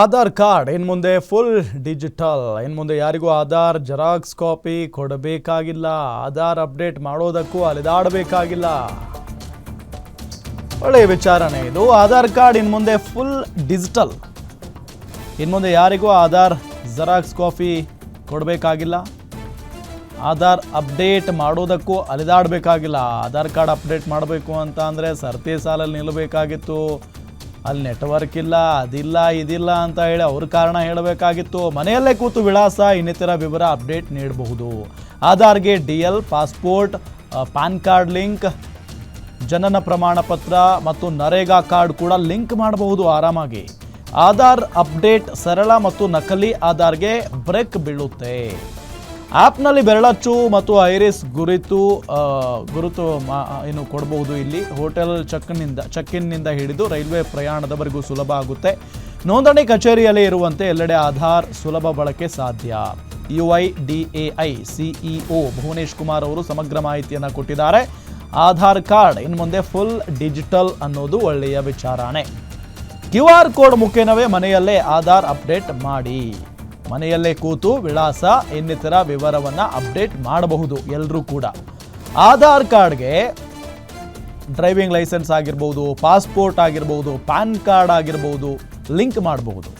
Aadhaar card ಇನ್ನು ಮುಂದೆ full digital ಇನ್ನು ಮುಂದೆ ಯಾರಿಗೂ ಆಧಾರ್ ಜೆರಾಕ್ಸ್ ಕಾಪಿ ಕೊಡಬೇಕಾಗಿಲ್ಲ. ಆಧಾರ್ ಅಪ್ಡೇಟ್ ಮಾಡೋದಕ್ಕೂ ಅಲೆದಾಡಬೇಕಾಗಿಲ್ಲ. ಒಳ್ಳೆಯ ವಿಚಾರಣೆ ಇದು. ಆಧಾರ್ ಕಾರ್ಡ್ ಇನ್ನು ಮುಂದೆ ಫುಲ್ ಡಿಜಿಟಲ್. ಇನ್ನು ಮುಂದೆ ಯಾರಿಗೂ ಆಧಾರ್ ಜೆರಾಕ್ಸ್ ಕಾಪಿ ಕೊಡಬೇಕಾಗಿಲ್ಲ. ಆಧಾರ್ ಅಪ್ಡೇಟ್ ಮಾಡೋದಕ್ಕೂ ಅಲೆದಾಡಬೇಕಾಗಿಲ್ಲ. ಆಧಾರ್ ಕಾರ್ಡ್ ಅಪ್ಡೇಟ್ ಮಾಡಬೇಕು ಅಂತ ಅಂದರೆ ಸರ್ತಿ ಸಾಲಲ್ಲಿ ನಿಲ್ಲಬೇಕಾಗಿತ್ತು. ಅಲ್ಲಿ ನೆಟ್ವರ್ಕ್ ಇಲ್ಲ, ಅದಿಲ್ಲ, ಇದಿಲ್ಲ ಅಂತ ಹೇಳಿ ಅವ್ರ ಕಾರಣ ಹೇಳಬೇಕಾಗಿತ್ತು. ಮನೆಯಲ್ಲೇ ಕೂತು ವಿಳಾಸ, ಇನ್ನಿತರ ವಿವರ ಅಪ್ಡೇಟ್ ನೀಡಬಹುದು. ಆಧಾರ್ಗೆ D L passport PAN card link ಜನನ ಪ್ರಮಾಣ ಪತ್ರ ಮತ್ತು ನರೇಗಾ ಕಾರ್ಡ್ ಕೂಡ ಲಿಂಕ್ ಮಾಡಬಹುದು ಆರಾಮಾಗಿ. ಆಧಾರ್ ಅಪ್ಡೇಟ್ ಸರಳ ಮತ್ತು ನಕಲಿ ಆಧಾರ್ಗೆ ಬ್ರೇಕ್ ಬೀಳುತ್ತೆ. ಆ್ಯಪ್ನಲ್ಲಿ ಬೆರಳಚ್ಚು ಮತ್ತು ಐರಿಸ್ ಗುರಿತು ಗುರುತು ಮಾ ಏನು ಕೊಡಬಹುದು ಇಲ್ಲಿ. ಹೋಟೆಲ್ ಚಕ್ನಿಂದ, ಚೆಕ್ಇನ್ನಿಂದ ಹಿಡಿದು ರೈಲ್ವೆ ಪ್ರಯಾಣದವರೆಗೂ ಸುಲಭ ಆಗುತ್ತೆ. ನೋಂದಣಿ ಕಚೇರಿಯಲ್ಲಿ ಇರುವಂತೆ ಎಲ್ಲೆಡೆ ಆಧಾರ್ ಸುಲಭ ಬಳಕೆ ಸಾಧ್ಯ. U I D A I CEO Bhuvanesh Kumar ಅವರು ಸಮಗ್ರ ಮಾಹಿತಿಯನ್ನು ಕೊಟ್ಟಿದ್ದಾರೆ. ಆಧಾರ್ ಕಾರ್ಡ್ ಇನ್ನು ಮುಂದೆ ಫುಲ್ ಡಿಜಿಟಲ್ ಅನ್ನೋದು ಒಳ್ಳೆಯ ವಿಚಾರಣೆ ಕ್ಯೂ ಆರ್ ಕೋಡ್ ಮುಖೇನವೇ ಮನೆಯಲ್ಲೇ ಆಧಾರ್ ಅಪ್ಡೇಟ್ ಮಾಡಿ. ಮನೆಯಲ್ಲೇ ಕೂತು ವಿಳಾಸ, ಇನ್ನಿತರ ವಿವರವನ್ನು ಅಪ್ಡೇಟ್ ಮಾಡಬಹುದು ಎಲ್ಲರೂ ಕೂಡ. ಆಧಾರ್ ಕಾರ್ಡ್ಗೆ ಡ್ರೈವಿಂಗ್ ಲೈಸೆನ್ಸ್ ಆಗಿರ್ಬೋದು, ಪಾಸ್ಪೋರ್ಟ್ ಆಗಿರ್ಬೋದು, ಪ್ಯಾನ್ ಕಾರ್ಡ್ ಆಗಿರ್ಬೋದು ಲಿಂಕ್ ಮಾಡಬಹುದು.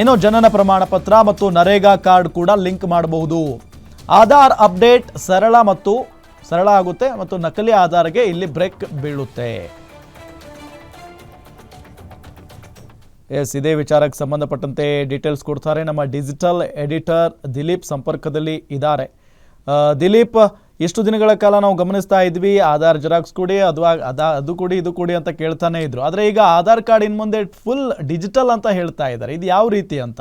ಏನೋ ಜನನ ಪ್ರಮಾಣ ಪತ್ರ ಮತ್ತು ನರೇಗಾ ಕಾರ್ಡ್ ಕೂಡ ಲಿಂಕ್ ಮಾಡಬಹುದು. ಆಧಾರ್ ಅಪ್ಡೇಟ್ ಸರಳ ಮತ್ತು ಸರಳ ಆಗುತ್ತೆ ಮತ್ತು ನಕಲಿ ಆಧಾರ್ಗೆ ಇಲ್ಲಿ ಬ್ರೇಕ್ ಬೀಳುತ್ತೆ. ಎಸ್, ಇದೇ ವಿಚಾರಕ್ಕೆ ಸಂಬಂಧಪಟ್ಟಂತೆ ಡೀಟೇಲ್ಸ್ ಕೊಡ್ತಾರೆ. ನಮ್ಮ ಡಿಜಿಟಲ್ ಎಡಿಟರ್ ದಿಲೀಪ್ ಸಂಪರ್ಕದಲ್ಲಿ ಇದ್ದಾರೆ. ದಿಲೀಪ್ ಎಷ್ಟು ದಿನಗಳ ಕಾಲ ನಾವು ಗಮನಿಸ್ತಾ ಇದ್ವಿ, ಆಧಾರ್ ಜೆರಾಕ್ಸ್ ಕೊಡಿ, ಅದು ಅದ ಕೊಡಿ, ಇದು ಕೊಡಿ ಅಂತ ಕೇಳ್ತಾನೆ ಇದ್ರು. ಆದರೆ ಈಗ ಆಧಾರ್ ಕಾರ್ಡ್ ಇನ್ನು ಮುಂದೆ ಫುಲ್ ಡಿಜಿಟಲ್ ಅಂತ ಹೇಳ್ತಾ ಇದ್ದಾರೆ. ಇದು ಯಾವ ರೀತಿ ಅಂತ?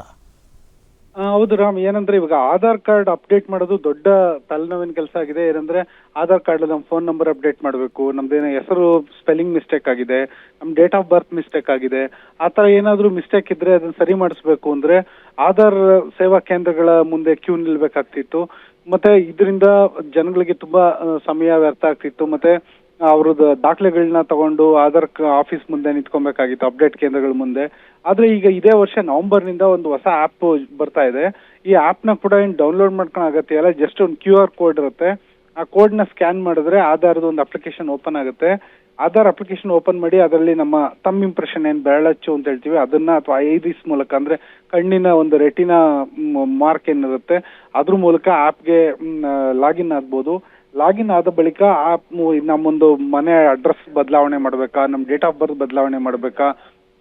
ಹೌದು ರಾಮ್, ಏನಂದ್ರೆ ಇವಾಗ ಆಧಾರ್ ಕಾರ್ಡ್ ಅಪ್ಡೇಟ್ ಮಾಡೋದು ದೊಡ್ಡ ತಲೆನೋವಿನ ಕೆಲಸ ಆಗಿದೆ. ಏನಂದ್ರೆ ಆಧಾರ್ ಕಾರ್ಡ್ ನಮ್ಮ ಫೋನ್ ನಂಬರ್ ಅಪ್ಡೇಟ್ ಮಾಡಬೇಕು, ನಮ್ದೇನೋ ಹೆಸರು ಸ್ಪೆಲ್ಲಿಂಗ್ ಮಿಸ್ಟೇಕ್ ಆಗಿದೆ, ನಮ್ ಡೇಟ್ ಆಫ್ ಬರ್ತ್ ಮಿಸ್ಟೇಕ್ ಆಗಿದೆ, ಆ ತರ ಏನಾದ್ರೂ ಮಿಸ್ಟೇಕ್ ಇದ್ರೆ ಅದನ್ನ ಸರಿ ಮಾಡಿಸ್ಬೇಕು ಅಂದ್ರೆ ಆಧಾರ್ ಸೇವಾ ಕೇಂದ್ರಗಳ ಮುಂದೆ ಕ್ಯೂ ನಿಲ್ಬೇಕಾಗ್ತಿತ್ತು. ಮತ್ತೆ ಇದರಿಂದ ಜನಗಳಿಗೆ ತುಂಬಾ ಸಮಯ ವ್ಯರ್ಥ ಆಗ್ತಿತ್ತು. ಮತ್ತೆ ಅವ್ರದ್ದು ದಾಖಲೆಗಳನ್ನ ತಗೊಂಡು ಆಧಾರ್ ಆಫೀಸ್ ಮುಂದೆ ನಿಂತ್ಕೊಬೇಕಾಗಿತ್ತು, ಅಪ್ಡೇಟ್ ಕೇಂದ್ರಗಳ ಮುಂದೆ. ಆದ್ರೆ ಈಗ ಇದೇ ವರ್ಷ ನವೆಂಬರ್ನಿಂದ ಒಂದು ಹೊಸ ಆಪ್ ಬರ್ತಾ ಇದೆ. ಈ ಆಪ್ ಕೂಡ ಏನು ಡೌನ್ಲೋಡ್ ಮಾಡ್ಕೊಂಡು ಆಗತ್ತೆ? ಇಲ್ಲ ಜಸ್ಟ್ ಒಂದು ಕ್ಯೂ ಆರ್ ಕೋಡ್ ಇರುತ್ತೆ. ಆ ಕೋಡ್ನ ಸ್ಕ್ಯಾನ್ ಮಾಡಿದ್ರೆ ಆಧಾರದ ಒಂದು ಅಪ್ಲಿಕೇಶನ್ ಓಪನ್ ಆಗುತ್ತೆ. ಆಧಾರ್ ಅಪ್ಲಿಕೇಶನ್ ಓಪನ್ ಮಾಡಿ ಅದರಲ್ಲಿ ನಮ್ಮ ತಮ್ಮ ಇಂಪ್ರೆಷನ್ ಏನ್ ಬೆರಳಚ್ಚು ಅಂತ ಹೇಳ್ತೀವಿ, ಅದನ್ನ ಅಥವಾ ಐರಿಸ್ ಮೂಲಕ, ಅಂದ್ರೆ ಕಣ್ಣಿನ ಒಂದು ರೆಟಿನಾ ಮಾರ್ಕ್ ಏನಿರುತ್ತೆ, ಅದ್ರ ಮೂಲಕ ಆಪ್ಗೆ ಲಾಗಿನ್ ಆಗ್ಬೋದು. ಲಾಗಿನ್ ಆದ ಬಳಿಕ ಆ ನಮ್ಮೊಂದು ಮನೆ ಅಡ್ರೆಸ್ ಬದಲಾವಣೆ ಮಾಡ್ಬೇಕಾ ನಮ್ಮ ಡೇಟ್ ಆಫ್ ಬರ್ತ್ ಬದಲಾವಣೆ ಮಾಡ್ಬೇಕಾ,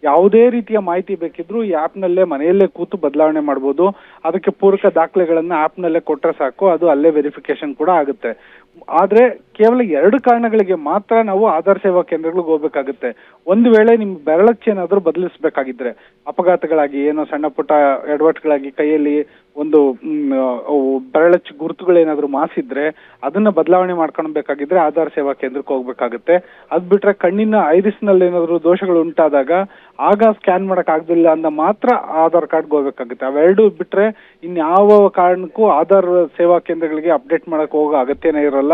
ಯಾವುದೇ ರೀತಿಯ ಮಾಹಿತಿ ಬೇಕಿದ್ರು ಈ ಆ್ಯಪ್ನಲ್ಲೇ ನಲ್ಲೇ ಮನೆಯಲ್ಲೇ ಕೂತು ಬದಲಾವಣೆ ಮಾಡ್ಬೋದು. ಅದಕ್ಕೆ ಪೂರಕ ದಾಖಲೆಗಳನ್ನ ಆ್ಯಪ್ನಲ್ಲೇ ಕೊಟ್ಟರೆ ಸಾಕು, ಅದು ಅಲ್ಲೇ ವೆರಿಫಿಕೇಶನ್ ಕೂಡ ಆಗುತ್ತೆ. ಆದ್ರೆ ಕೇವಲ ಎರಡು ಕಾರಣಗಳಿಗೆ ಮಾತ್ರ ನಾವು ಆಧಾರ್ ಸೇವಾ ಕೇಂದ್ರಗಳಿಗೆ ಹೋಗ್ಬೇಕಾಗುತ್ತೆ. ಒಂದು ವೇಳೆ ನಿಮ್ ಬೆರಳಚ್ಚು ಏನಾದ್ರೂ ಬದಲಿಸಬೇಕಾಗಿದ್ರೆ, ಅಪಘಾತಗಳಾಗಿ, ಏನೋ ಸಣ್ಣ ಪುಟ್ಟ ಎಡವಟ್ಗಳಾಗಿ ಕೈಯಲ್ಲಿ ಒಂದು ಬೆರಳಚ್ಚು ಗುರುತುಗಳೇನಾದ್ರೂ ಮಾಸಿದ್ರೆ ಅದನ್ನ ಬದಲಾವಣೆ ಮಾಡ್ಕೊಳ್ಬೇಕಾಗಿದ್ರೆ ಆಧಾರ್ ಸೇವಾ ಕೇಂದ್ರಕ್ಕೆ ಹೋಗ್ಬೇಕಾಗುತ್ತೆ. ಅದ್ ಬಿಟ್ರೆ ಕಣ್ಣಿನ ಐರಿಸ್ನಲ್ಲಿ ಏನಾದ್ರು ದೋಷಗಳು ಉಂಟಾದಾಗ ಆಗ ಸ್ಕ್ಯಾನ್ ಮಾಡಕ್ ಆಗ್ದಿಲ್ಲ ಅಂದ ಮಾತ್ರ ಆಧಾರ್ ಕಾರ್ಡ್ ಹೋಗ್ಬೇಕಾಗುತ್ತೆ. ಅವೆರಡು ಬಿಟ್ರೆ ಇನ್ಯಾವ ಕಾರಣಕ್ಕೂ ಆಧಾರ್ ಸೇವಾ ಕೇಂದ್ರಗಳಿಗೆ ಅಪ್ಡೇಟ್ ಮಾಡಕ್ ಹೋಗೋ ಅಗತ್ಯನೇ ಇರಲ್ಲ.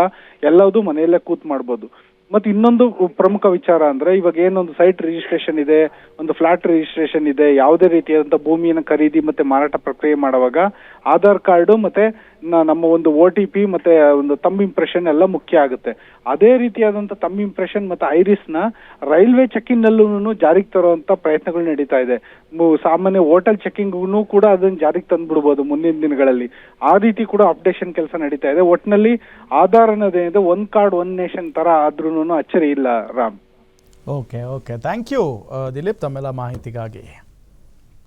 ಎಲ್ಲದೂ ಮನೆಯಲ್ಲೇ ಕೂತ್ ಮಾಡ್ಬೋದು. ಮತ್ತೆ ಇನ್ನೊಂದು ಪ್ರಮುಖ ವಿಚಾರ ಅಂದ್ರೆ ಇವಾಗ ಏನೊಂದು ಸೈಟ್ ರಿಜಿಸ್ಟ್ರೇಷನ್ ಇದೆ, ಒಂದು ಫ್ಲಾಟ್ ರಿಜಿಸ್ಟ್ರೇಷನ್ ಇದೆ, ಯಾವುದೇ ರೀತಿಯಾದಂತಹ ಭೂಮಿಯನ್ನು ಖರೀದಿ ಮತ್ತೆ ಮಾರಾಟ ಪ್ರಕ್ರಿಯೆ ಮಾಡುವಾಗ ಆಧಾರ್ ಕಾರ್ಡ್ ಮತ್ತೆ ನಮ್ಮ ಒಂದು ಒ ಟಿ ಪಿ ಮತ್ತೆ ಒಂದು ತಮ್ಮ ಇಂಪ್ರೆಷನ್ ಎಲ್ಲ ಮುಖ್ಯ ಆಗುತ್ತೆ. ಅದೇ ರೀತಿಯಾದಂತ ತಮ್ಮ ಇಂಪ್ರೆಷನ್ ಮತ್ತೆ ಐರಿಸ್ನ ರೈಲ್ವೆ ಚೆಕಿಂಗ್ ನಲ್ಲೂ ಜಾರಿಗೆ ತರುವಂತ ಪ್ರಯತ್ನಗಳು ನಡೀತಾ ಇದೆ. ಸಾಮಾನ್ಯ ಹೋಟೆಲ್ ಚೆಕಿಂಗ್ ಕೂಡ ಅದನ್ನ ಜಾರಿಗೆ ತಂದ್ಬಿಡ್ಬೋದು ಮುಂದಿನ ದಿನಗಳಲ್ಲಿ. ಆ ರೀತಿ ಕೂಡ ಅಪ್ಡೇಷನ್ ಕೆಲಸ ನಡೀತಾ ಇದೆ. ಒಟ್ಟಿನಲ್ಲಿ ಆಧಾರ್ ಅನ್ನೋದೇನಿದೆ ಒಂದ್ ಕಾರ್ಡ್ ಒನ್ ನೇಷನ್ ತರ ಅಚ್ಚರಿ ಇಲ್ಲ Ram. Okay okay thank you Dileep ತಮ್ಮೆಲ್ಲ ಮಾಹಿತಿಗಾಗಿ.